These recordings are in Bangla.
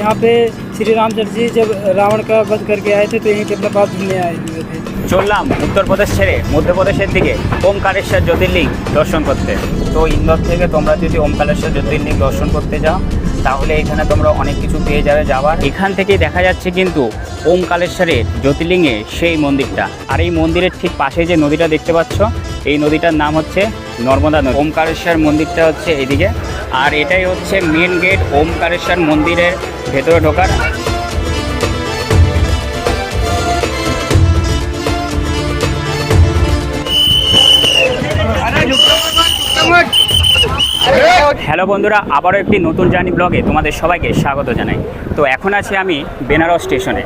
यहाँ पे श्री रामचंद्र जी जब रावण का वध करके आए थे तो यहीं पे अपना पाप धुलने आए हुए थे চললাম উত্তরপ্রদেশ ছেড়ে মধ্যপ্রদেশের দিকে ওমকারেশ্বর জ্যোতির্লিঙ্গ দর্শন করতে তো ইন্দোর থেকে তোমরা যদি ওমকারেশ্বর জ্যোতির্লিঙ্গ দর্শন করতে যাও তাহলে এখানে তোমরা অনেক কিছু পেয়ে যাবে যাওয়ার এখান থেকেই দেখা যাচ্ছে কিন্তু ওমকালেশ্বরের জ্যোতির্লিঙ্গে সেই মন্দিরটা আর এই মন্দিরের ঠিক পাশে যে নদীটা দেখতে পাচ্ছ এই নদীটার নাম হচ্ছে নর্মদা নদী। ওমকারেশ্বর মন্দিরটা হচ্ছে এদিকে। আর এটাই হচ্ছে মেন গেট ওমকারেশ্বর মন্দিরের ভেতরে ঢোকার হ্যালো বন্ধুরা, আবারও একটি নতুন জার্নি ব্লগে তোমাদের সবাইকে স্বাগত জানাই। তো এখন আছি আমি বেনারস স্টেশনে।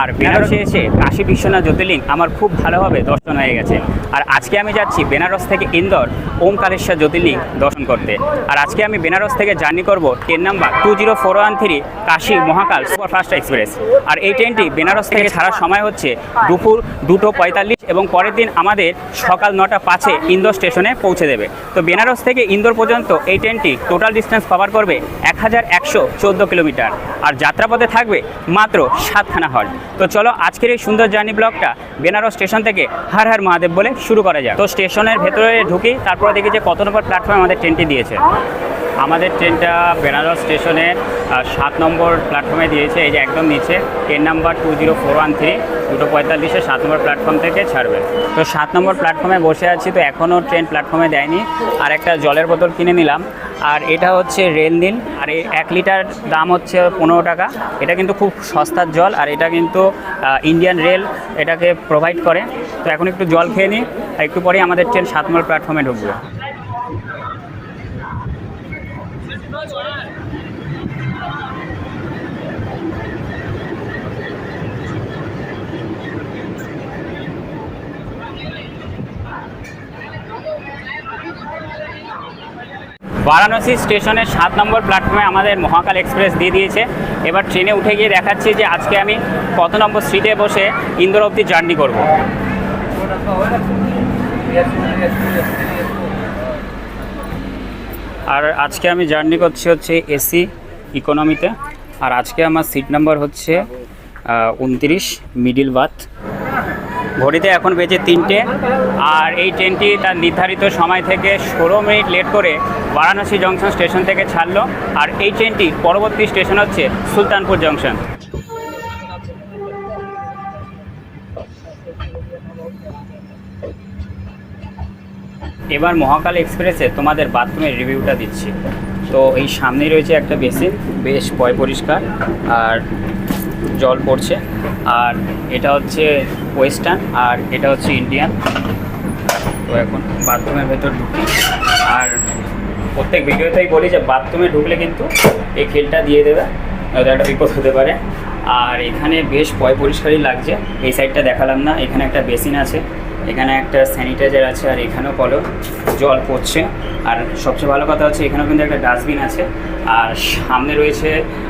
আর বেনারসে এসে কাশী বিশ্বনাথ জ্যোতির্লিঙ্গ আমার খুব ভালোভাবে দর্শন হয়ে গেছে। আর আজকে আমি যাচ্ছি বেনারস থেকে ইন্দোর ওমকারেশ্বর জ্যোতির্লিঙ্গ দর্শন করতে। আর আজকে আমি বেনারস থেকে জার্নি করব train number two zero four one three Kashi Mahakal superfast express. আর এই ট্রেনটি বেনারস থেকে ছাড়ার সময় হচ্ছে দুপুর দুটো পঁয়তাল্লিশ এবং পরের দিন আমাদের সকাল নটা পাঁচে ইন্দোর স্টেশনে পৌঁছে দেবে। তো বেনারস থেকে ইন্দোর পর্যন্ত এই ট্রেনটি টোটাল ডিস্টেন্স কভার করবে এক হাজার একশো চোদ্দ কিলোমিটার। আর যাত্রাপথে থাকবে মাত্র সাতখানা হল। তো চলো আজকের এই সুন্দর জার্নি ব্লগটা বেনারস স্টেশন থেকে হার হার মহাদেব বলে শুরু করা যায় তো স্টেশনের ভেতরে ঢুকি, তারপরে দেখি যে কত নম্বর প্ল্যাটফর্মে আমাদের ট্রেনটি দিয়েছে। আমাদের ট্রেনটা বেনারস স্টেশনে সাত নম্বর প্ল্যাটফর্মে দিয়েছে, এই যে একদম নিচে train number two zero four one three দুটো পঁয়তাল্লিশে সাত নম্বর প্ল্যাটফর্ম থেকে ছাড়বে। তো সাত নম্বর প্ল্যাটফর্মে বসে আছি, তো এখনও ট্রেন প্ল্যাটফর্মে দেয়নি। আর একটা জলের বোতল কিনে নিলাম। আর এটা হচ্ছে রেল দিন, আর এই এক লিটার দাম হচ্ছে পনেরো টাকা। এটা কিন্তু খুব সস্তার জল, আর এটা কিন্তু ইন্ডিয়ান রেল এটাকে প্রোভাইড করে। তো এখন একটু জল খেয়ে নিই, আর একটু পরেই আমাদের ট্রেন সাতমল প্ল্যাটফর্মে ঢুকবে। বারাণসী স্টেশনের সাত নম্বর প্ল্যাটফর্মে আমাদের মহাকাল এক্সপ্রেস দিয়ে দিয়েছে। এবার ট্রেনে উঠে গিয়ে দেখাচ্ছি যে আজকে আমি কত নম্বর সিটে বসে ইন্দোর অবধি জার্নি করব। আর আজকে আমি জার্নি করছি হচ্ছে এসি ইকোনমিতে। আর আজকে আমার সিট নাম্বার হচ্ছে উনত্রিশ, মিডিল বাথ। ঘড়িতে এখন বেজে তিনটে। আর এই ট্রেনটি তার নির্ধারিত সময় থেকে ষোলো মিনিট লেট করে বারাণসী জংশন স্টেশন থেকে ছাড়লো। আর এই ট্রেনটি পরবর্তী স্টেশন হচ্ছে সুলতানপুর জংশন। এবার মহাকাল এক্সপ্রেসে তোমাদের বাথরুমের রিভিউটা দিচ্ছি। তো এই সামনেই রয়েছে একটা বেসিন, বেশ পয় পরিষ্কার। আর জল পড়ছে। আর এটা হচ্ছে ওয়েস্টার্ন আর এটা হচ্ছে ইন্ডিয়ান। তো এখন বাথরুমের ভেতর ঢুকি। আর প্রত্যেক ভিডিওতেই বলি যে বাথরুমে ঢুকলে কিন্তু এই খেলটা দিয়ে দেবে। নয়তো একটা বিপদ হতে পারে। আর এখানে বেশ পয় পরিষ্কারই লাগছে। এই সাইডটা দেখালাম না। এখানে একটা বেসিন আছে। এখানে একটা স্যানিটাইজার আছে আর এখানেও কলো জল পড়ছে। আর সবচেয়ে ভালো কথা হচ্ছে এখানেও কিন্তু একটা ডাস্টবিন আছে। আর সামনে রয়েছে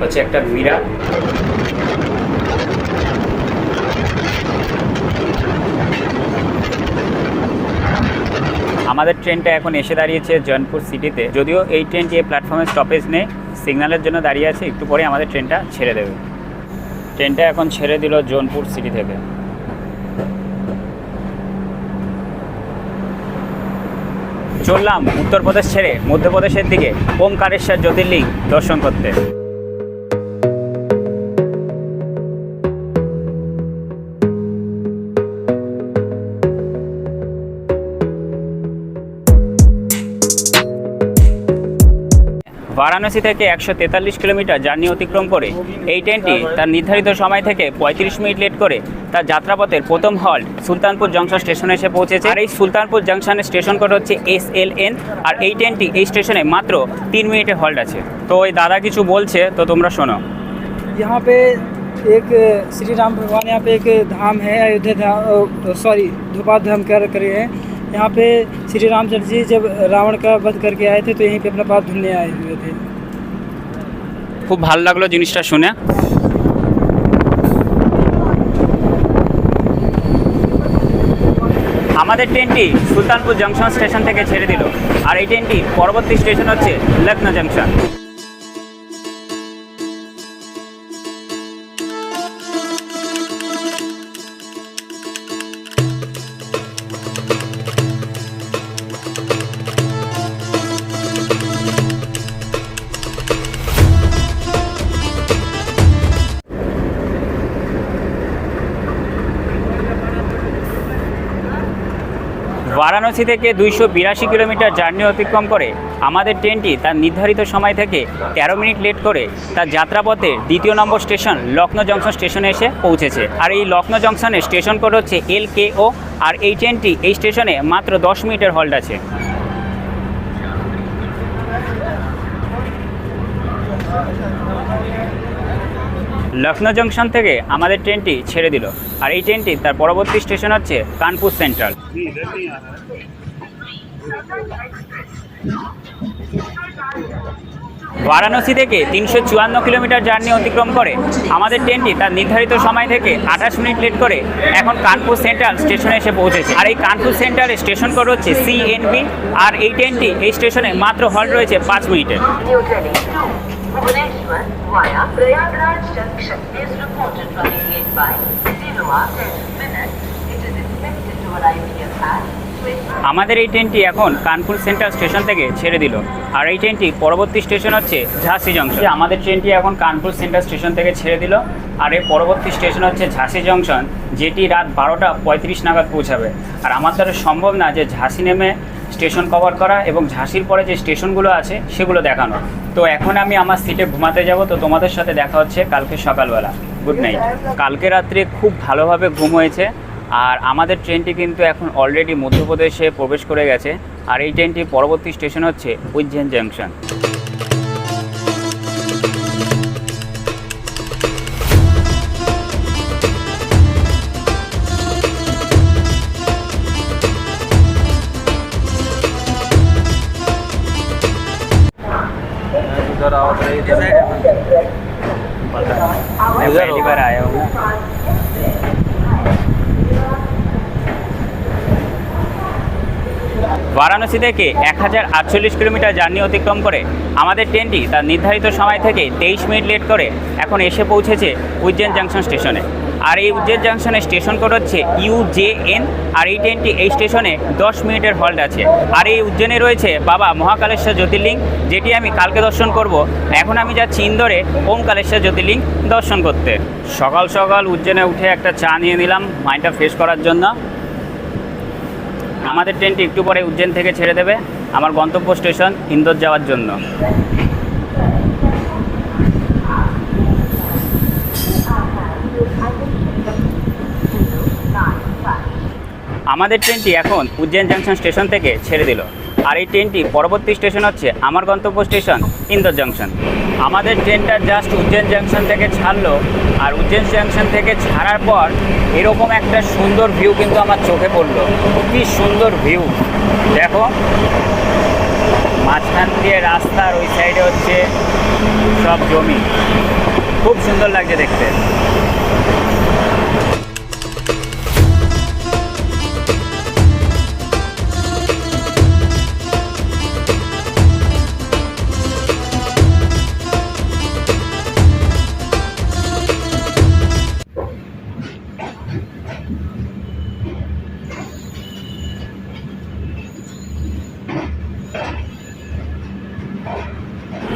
হচ্ছে একটা মিরার আমাদের ট্রেনটা এখন এসে দাঁড়িয়েছে জয়নপুর সিটিতে। যদিও এই ট্রেনটি এই প্ল্যাটফর্মে স্টপেজ নেই সিগন্যালের জন্য দাঁড়িয়ে আছে, একটু পরে আমাদের ট্রেনটা ছেড়ে দেবে। ট্রেনটা এখন ছেড়ে দিল জোনপুর সিটি থেকে। চললাম উত্তরপ্রদেশ ছেড়ে মধ্যপ্রদেশের দিকে ওমকারেশ্বর জ্যোতির্লিঙ্গ দর্শন করতে। বারাণসী থেকে একশো তেতাল্লিশ কিলোমিটার জার্নি অতিক্রম করে এই ট্রেনটি তার নির্ধারিত সময় থেকে পঁয়ত্রিশ মিনিট লেট করে তার যাত্রাপথের প্রথম হল্ট সুলতানপুর জংশন স্টেশনে এসে পৌঁছেছে আর এই সুলতানপুর জংশনের স্টেশন কোড হচ্ছে এস এল এন আর এই ট্রেনটি এই স্টেশনে মাত্র তিন মিনিটের হল্ট আছে তো ওই দাদা কিছু বলছে তো তোমরা শোনো यहाँ पे एक श्री राम भगवान यहाँ पे एक धाम है अयोध्या धाम सॉरी धोपाल धाम कर करे हैं यहाँ पे श्री रामचंद्र जी जब रावण का वध करके आए थे तो यहीं पे अपना पाप धुलने आए हुए थे খুব ভালো লাগলো জিনিসটা শুনে আমাদের ট্রেনটি সুলতানপুর জংশন স্টেশন থেকে ছেড়ে দিল আর এই ট্রেনটি পরবর্তী স্টেশন হচ্ছে লখনৌ জংশন বারাণসী থেকে দুইশো বিরাশি কিলোমিটার জার্নি অতিক্রম করে আমাদের ট্রেনটি তার নির্ধারিত সময় থেকে তেরো মিনিট লেট করে তার যাত্রাপথে দ্বিতীয় নম্বর স্টেশন লখনৌ জংশন স্টেশনে এসে পৌঁছেছে। আর এই লখনৌ জংশনে স্টেশন কোড হচ্ছে এল কে ও আর এই ট্রেনটি এই স্টেশনে মাত্র দশ মিনিটের হল্ট আছে। লখনৌ জংশন থেকে আমাদের ট্রেনটি ছেড়ে দিল। আর এই ট্রেনটি তার পরবর্তী স্টেশন হচ্ছে কানপুর সেন্ট্রাল। বারাণসী থেকে তিনশো চুয়ান্ন কিলোমিটার জার্নি অতিক্রম করে আমাদের ট্রেনটি তার নির্ধারিত সময় থেকে আঠাশ মিনিট লেট করে এখন কানপুর সেন্ট্রাল স্টেশনে এসে পৌঁছেছে। আর এই কানপুর সেন্ট্রালে স্টেশন কোড হচ্ছে সিএনবি আর এই ট্রেনটি এই স্টেশনে মাত্র হল্ট রয়েছে পাঁচ মিনিটের Bhubaneswar via Prayagraj Junction is reported running late by 0 hour 10 minutes. It is expected to arrive here at আমাদের এই ট্রেনটি এখন কানপুর সেন্ট্রাল স্টেশন থেকে ছেড়ে দিল। আর এই ট্রেনটি পরবর্তী স্টেশন হচ্ছে ঝাঁসি জংশন। আমাদের ট্রেনটি এখন কানপুর সেন্ট্রাল স্টেশন থেকে ছেড়ে দিল। আর এর পরবর্তী স্টেশন হচ্ছে ঝাঁসি জংশন, যেটি রাত বারোটা পঁয়ত্রিশ নাগাদ পৌঁছাবে। আর আমার দ্বারা সম্ভব না যে ঝাঁসি নেমে স্টেশন কভার করা এবং ঝাঁসির পরে যে স্টেশনগুলো আছে, সেগুলো দেখানো। তো এখন আমি আমার সিটে ঘুমাতে যাব, তো তোমাদের সাথে দেখা হচ্ছে কালকে সকালবেলা। গুড নাইট কালকে রাত্রে খুব ভালোভাবে ঘুম হয়েছে, আর আমাদের ট্রেনটি কিন্তু এখন অলরেডি মধ্যপ্রদেশে প্রবেশ করে গেছে, আর এই ট্রেনটি পরবর্তী স্টেশন হচ্ছে উজ্জেন জাংশন। उधर आओ तो इधर मैं पहली बार आया हूँ বারাণসী থেকে এক হাজার আটচল্লিশ কিলোমিটার জার্নি অতিক্রম করে আমাদের ট্রেনটি তার নির্ধারিত সময় থেকে তেইশ মিনিট লেট করে এখন এসে পৌঁছেছে উজ্জৈন জাংশন স্টেশনে আর এই উজ্জৈন জাংশনে স্টেশন কোড হচ্ছে ইউজেএন আর এই ট্রেনটি এই স্টেশনে দশ মিনিটের হল্ট আছে। আর এই উজ্জৈনে রয়েছে বাবা মহাকালেশ্বর জ্যোতির্লিঙ্গ যেটি আমি কালকে দর্শন করব। এখন আমি যাচ্ছি ইন্দোরে ওমকালেশ্বর জ্যোতির্লিঙ্গ দর্শন করতে। সকাল সকাল উজ্জৈনে উঠে একটা চা নিয়ে নিলাম মাইন্ডটা ফ্রেশ করার জন্য। আমাদের ট্রেনটি একটু পরে উজ্জৈন থেকে ছেড়ে দেবে, আমার গন্তব্য স্টেশন ইন্দোর যাওয়ার জন্য। আমাদের ট্রেনটি এখন উজ্জৈন জাংশন স্টেশন থেকে ছেড়ে দিল। আর এই ট্রেনটি পরবর্তী স্টেশন হচ্ছে আমার গন্তব্য স্টেশন, ইন্দোর জাংশন। আমাদের ট্রেনটা জাস্ট উজ্জৈন জাংশন থেকে ছাড়লো। আর উজ্জৈন জাংশন থেকে ছাড়ার পর এরকম একটা সুন্দর ভিউ কিন্তু আমার চোখে পড়ল। কি সুন্দর ভিউ দেখো, মাঝখান দিয়ে রাস্তার ওই সাইডে হচ্ছে সব জমি। খুব সুন্দর লাগছে দেখতে।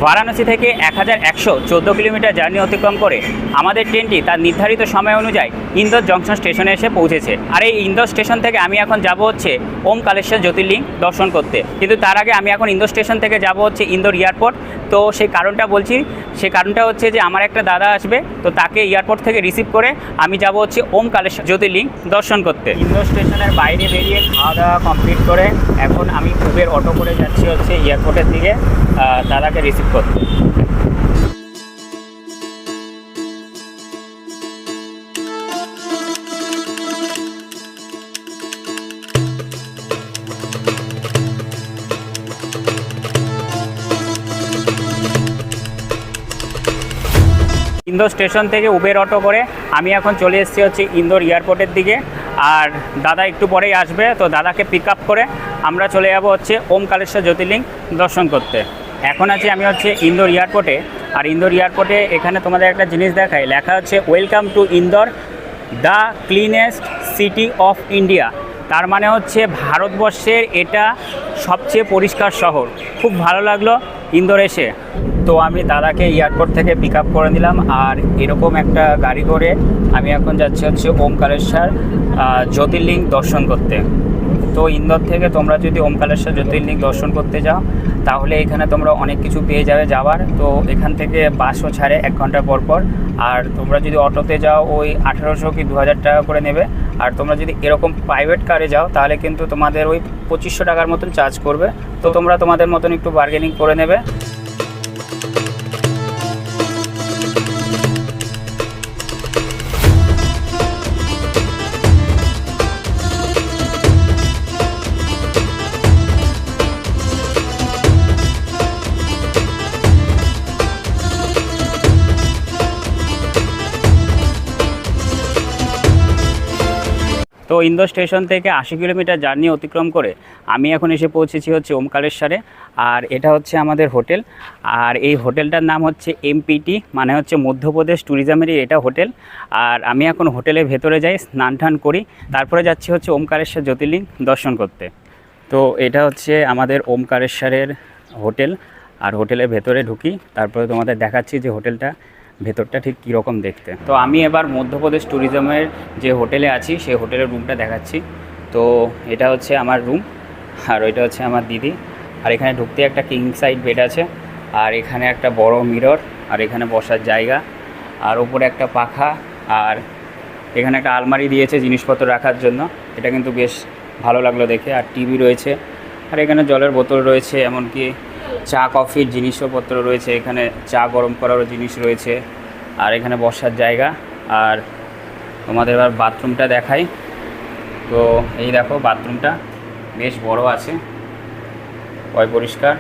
বারাণসী থেকে এক হাজার একশো চোদ্দ কিলোমিটার জার্নি অতিক্রম করে আমাদের ট্রেনটি তার নির্ধারিত সময় অনুযায়ী ইন্দোর জংশন স্টেশনে এসে পৌঁছেছে। আর এই ইন্দোর স্টেশন থেকে আমি এখন যাব হচ্ছে ওমকালেশ্বর জ্যোতির্লিঙ্গ দর্শন করতে। কিন্তু তার আগে আমি এখন ইন্দোর স্টেশন থেকে যাব হচ্ছে ইন্দোর এয়ারপোর্ট। তো সেই কারণটা বলছি, সেই কারণটা হচ্ছে যে আমার একটা দাদা আসবে, তো তাকে এয়ারপোর্ট থেকে রিসিভ করে আমি যাব হচ্ছে ওমকালেশ্বর জ্যোতির্লিঙ্গ দর্শন করতে। ইন্দোর স্টেশনের বাইরে বেরিয়ে খাওয়া দাওয়া কমপ্লিট করে এখন আমি উবের অটো করে যাচ্ছি হচ্ছে এয়ারপোর্টের দিকে দাদাকে রিসিভ করতে। ইন্দোর স্টেশন থেকে উবের অটো করে আমি এখন চলে এসেছি হচ্ছে ইন্দোর এয়ারপোর্টের দিকে। আর দাদা একটু পরেই আসবে, তো দাদাকে পিক করে আমরা চলে যাব হচ্ছে ওমকালেশ্বর জ্যোতির্লিঙ্গ দর্শন করতে। এখন আছি আমি হচ্ছে ইন্দোর এয়ারপোর্টে। আর ইন্দোর এয়ারপোর্টে এখানে তোমাদের একটা জিনিস দেখায় লেখা হচ্ছে welcome to Indore the cleanest city of India তার মানে হচ্ছে ভারতবর্ষের এটা সবচেয়ে পরিষ্কার শহর। খুব ভালো লাগল ইন্দোর এসে তো আমি দাদাকে এয়ারপোর্ট থেকে পিক আপ করে নিলাম আর এরকম একটা গাড়ি করে আমি এখন যাচ্ছি হচ্ছে ওমকালেশ্বর জ্যোতির্লিঙ্গ দর্শন করতে। তো ইন্দোর থেকে তোমরা যদি ওমকালেশ্বর জ্যোতির্লিঙ্গ দর্শন করতে যাও তাহলে এখানে তোমরা অনেক কিছু পেয়ে যাবে যাওয়ার। তো এখান থেকে বাসও ছাড়ে এক ঘণ্টা পর পর। আর তোমরা যদি অটোতে যাও, ওই আঠেরোশো কি দু হাজার টাকা করে নেবে। আর তোমরা যদি এরকম প্রাইভেট কারে যাও, তাহলে কিন্তু তোমাদের ওই পঁচিশশো টাকার মতন চার্জ করবে। তো তোমরা তোমাদের মতন একটু বার্গেনিং করে নেবে। ইন্দোর স্টেশন থেকে আশি কিলোমিটার জার্নি অতিক্রম করে আমি এখন এসে পৌঁছেছি হচ্ছে ওমকারেশ্বরে আর এটা হচ্ছে আমাদের হোটেল। আর এই হোটেলটার নাম হচ্ছে এমপিটি মানে হচ্ছে মধ্যপ্রদেশ ট্যুরিজমেরই এটা হোটেল। আর আমি এখন হোটেলের ভেতরে যাই, স্নান টান করি। তারপরে যাচ্ছি হচ্ছে ওমকারেশ্বর জ্যোতির্লিঙ্গ দর্শন করতে। তো এটা হচ্ছে আমাদের ওমকারেশ্বরের হোটেল। আর হোটেলের ভেতরে ঢুকি। তারপরে তোমাদের দেখাচ্ছি যে হোটেলটা ভেতরটা ঠিক কীরকম দেখতে। তো আমি এবার মধ্যপ্রদেশ ট্যুরিজমের যে হোটেলে আছি, সেই হোটেলের রুমটা দেখাচ্ছি। তো এটা হচ্ছে আমার রুম আর ওইটা হচ্ছে আমার দিদি। আর এখানে ঢুকতে একটা কিং সাইড বেড আছে, আর এখানে একটা বড় মিরর আর এখানে বসার জায়গা। আর ওপরে একটা পাখা, আর এখানে একটা আলমারি দিয়েছে জিনিসপত্র রাখার জন্য। এটা কিন্তু বেশ ভালো লাগল দেখে। আর টিভি রয়েছে, আর এখানে জলের বোতল রয়েছে, এমনকি চা, কফির জিনিসপত্র রয়েছে, এখানে চা গরম করারও জিনিস রয়েছে, আর এখানে বসার জায়গা, আর তোমাদের এবার বাথরুমটা দেখাই। তো এই দেখো, বাথরুমটা বেশ বড় আছে পয় পরিষ্কার,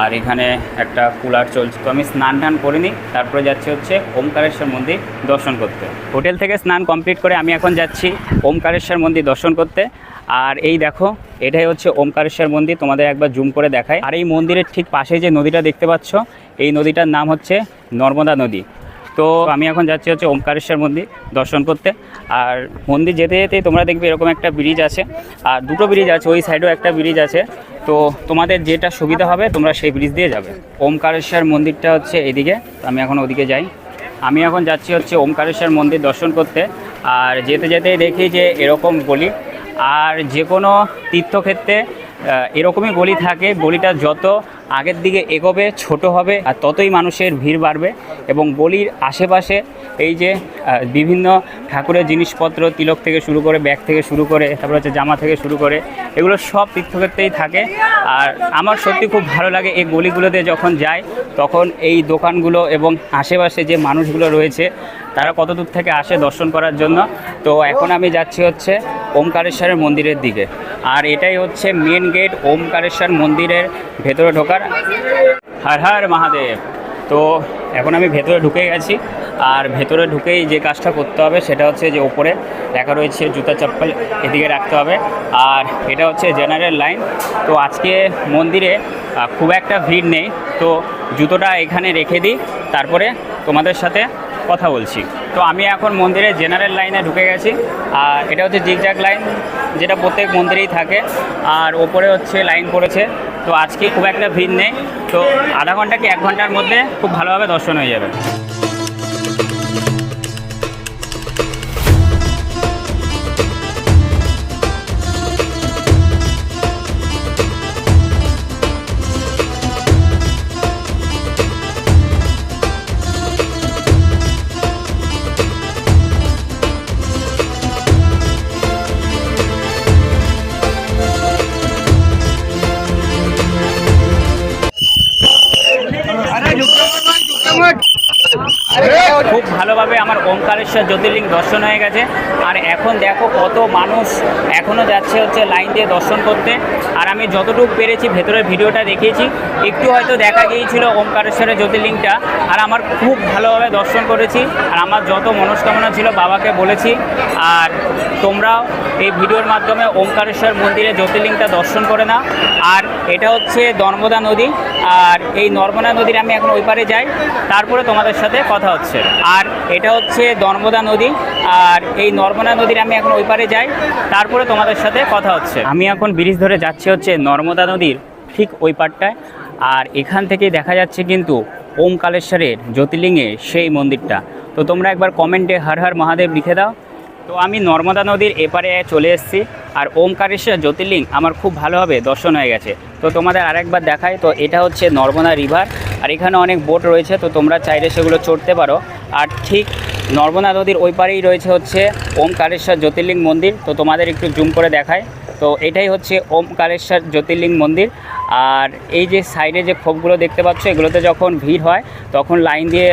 আর এখানে একটা কুলার চলছে। তো আমি স্নান টান করিনি, তারপরে যাচ্ছি হচ্ছে ওমকারেশ্বর মন্দির দর্শন করতে। হোটেল থেকে স্নান কমপ্লিট করে আমি এখন যাচ্ছি ওমকারেশ্বর মন্দির দর্শন করতে আর এই দেখো, এটাই হচ্ছে ওমকারেশ্বর মন্দির, তোমাদের একবার জুম করে দেখায় আর এই মন্দিরের ঠিক পাশে যে নদীটা দেখতে পাচ্ছ, এই নদীটার নাম হচ্ছে নর্মদা নদী। তো আমি এখন যাচ্ছি হচ্ছে ওমকারেশ্বর মন্দির দর্শন করতে। আর মন্দির যেতে যেতেই তোমরা দেখবে এরকম একটা ব্রিজ আছে। আর দুটো ব্রিজ আছে, ওই সাইডেও একটা ব্রিজ আছে। তো তোমাদের যেটা সুবিধা হবে, তোমরা সেই ব্রিজ দিয়ে যাবে। ওমকারেশ্বর মন্দিরটা হচ্ছে এদিকে, আমি এখন ওদিকে যাই। আমি এখন যাচ্ছি হচ্ছে ওমকারেশ্বর মন্দির দর্শন করতে। আর যেতে যেতেই দেখি যে এরকম গলি। আর যে কোনো তীর্থক্ষেত্রে এরকমই গলি থাকে গলিটা যত আগের দিকে এগোবে, ছোট হবে, আর ততই মানুষের ভিড় বাড়বে। এবং গলির আশেপাশে এই যে বিভিন্ন ঠাকুরের জিনিসপত্র, তিলক থেকে শুরু করে, ব্যাগ থেকে শুরু করে, তারপর হচ্ছে জামা থেকে শুরু করে, এগুলো সব তীর্থক্ষেত্রেই থাকে। আর আমার সত্যি খুব ভালো লাগে এই গলিগুলোতে যখন যাই, তখন এই দোকানগুলো এবং আশেপাশে যে মানুষগুলো রয়েছে তারা কত দূর থেকে আসে দর্শন করার জন্য? তো এখন আমি যাচ্ছি হচ্ছে ওমকারেশ্বরের মন্দিরের দিকে। আর এটাই হচ্ছে মেন গেট ওমকারেশ্বর মন্দিরের ভেতরে ঢোকার। হর হর মহাদেব। তো এখন আমি ভেতরে ঢুকে গেছি। আর ভেতরে ঢুকেই যে কাজটা করতে হবে সেটা হচ্ছে যে ওপরে লেখা রয়েছে জুতা চপ্পল এদিকে রাখতে হবে। আর এটা হচ্ছে জেনারেল লাইন তো আজকে মন্দিরে খুব একটা ভিড় নেই। তো জুতোটা এখানে রেখে দিই। তারপরে তোমাদের সাথে কথা বলছি। তো আমি এখন মন্দিরের জেনারেল লাইনে ঢুকে গেছি। আর এটা হচ্ছে জিগজাগ লাইন যেটা প্রত্যেক মন্দিরেই থাকে। আর ওপরে হচ্ছে লাইন পড়েছে। তো আজকে খুব একটা ভিড় নেই। তো আধা ঘণ্টা কি এক ঘণ্টার মধ্যে খুব ভালোভাবে দর্শন হয়ে যাবে। ওমকারেশ্বর জ্যোতির্লিঙ্গ দর্শন হয়ে গেছে। আর এখন দেখো কত মানুষ এখনও যাচ্ছে হচ্ছে লাইন দিয়ে দর্শন করতে। আর আমি যতটুকু পেরেছি ভেতরের ভিডিওটা দেখিয়েছি। একটু হয়তো দেখা গিয়েছিল ওমকারেশ্বরের জ্যোতির্লিঙ্গটা। আর আমার খুব ভালোভাবে দর্শন করেছি। আর আমার যত মনস্কামনা ছিল বাবাকে বলেছি। আর তোমরাও এই ভিডিওর মাধ্যমে ওমকারেশ্বর মন্দিরে জ্যোতির্লিঙ্গটা দর্শন করে নাও। আর এটা হচ্ছে নর্মদা নদী। আর এই নর্মদা নদীর আমি এখন ওই পারে যাই। তারপরে তোমাদের সাথে কথা হচ্ছে। আর এটা হচ্ছে নর্মদা নদী, আর এই নর্মদা নদীর আমি এখন ওই পারে যাই, তারপরে তোমাদের সাথে কথা হচ্ছে। আমি এখন ব্রিজ ধরে যাচ্ছি হচ্ছে নর্মদা নদীর ঠিক ওই পারটায় আর এখান থেকে দেখা যাচ্ছে কিন্তু ওমকালেশ্বরের জ্যোতির্লিঙ্গে সেই মন্দিরটা। তো তোমরা একবার কমেন্টে হর হর মহাদেব লিখে দাও। তো আমি নর্মদা নদীর এপারে চলে এসেছি। আর ওমকারেশ্বর জ্যোতির্লিঙ্গ আমার খুব ভালোভাবে দর্শন হয়ে গেছে। তো তোমাদের আরেকবার দেখাই, তো এটা হচ্ছে নর্মদা রিভার, আর এখানে অনেক বোট রয়েছে, তো তোমরা চাইলে সেগুলো চড়তে পারো। আর ঠিক নর্মদা নদীর ওই পারেই রয়েছে হচ্ছে ওমকারেশ্বর জ্যোতির্লিঙ্গ মন্দির, তো তোমাদের একটু জুম করে দেখায় তো এটাই হচ্ছে ওমকারেশ্বর জ্যোতির্লিঙ্গ মন্দির, আর এই যে সাইডে যে ক্ষোভগুলো দেখতে পাচ্ছ, এগুলোতে যখন ভিড় হয়, তখন লাইন দিয়ে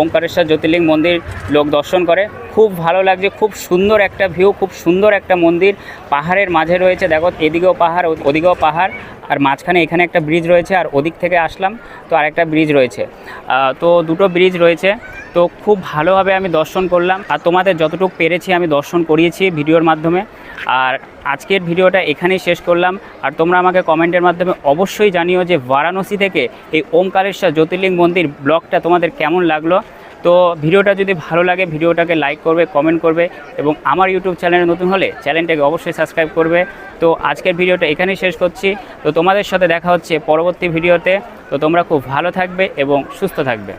ওমকারেশ্বর জ্যোতির্লিঙ্গ মন্দির লোক দর্শন করে। খুব ভালো লাগছে, খুব সুন্দর একটা ভিউ খুব সুন্দর একটা মন্দির পাহাড়ের মাঝে রয়েছে, দেখো এদিকেও পাহাড় ওদিকেও পাহাড়, আর মাঝখানে এখানে একটা ব্রিজ রয়েছে, আর ওদিক থেকে আসলাম, তো আরেকটা ব্রিজ রয়েছে। তো দুটো ব্রিজ রয়েছে, তো খুব ভালোভাবে আমি দর্শন করলাম, আর তোমাদের যতটুকু পেরেছি আমি দর্শন করিয়েছি ভিডিওর মাধ্যমে। আর আজকের ভিডিওটা এখানেই শেষ করলাম, আর তোমরা আমাকে কমেন্টের মাধ্যমে অবশ্যই জানিও যে বারাণসী থেকে এই ওমকারেশ্বর জ্যোতির্লিঙ্গ মন্দির ব্লগটা তোমাদের কেমন লাগল। তো ভিডিওটা যদি ভালো লাগে, ভিডিওটাকে লাইক করবে কমেন্ট করবে এবং আমার ইউটিউব চ্যানেলে নতুন হলে চ্যানেলটাকে অবশ্যই সাবস্ক্রাইব করবে। তো আজকের ভিডিওটা এখানেই শেষ করছি। তো তোমাদের সাথে দেখা হচ্ছে পরবর্তী ভিডিওতে। তো তোমরা খুব ভালো থাকবে এবং সুস্থ থাকবে।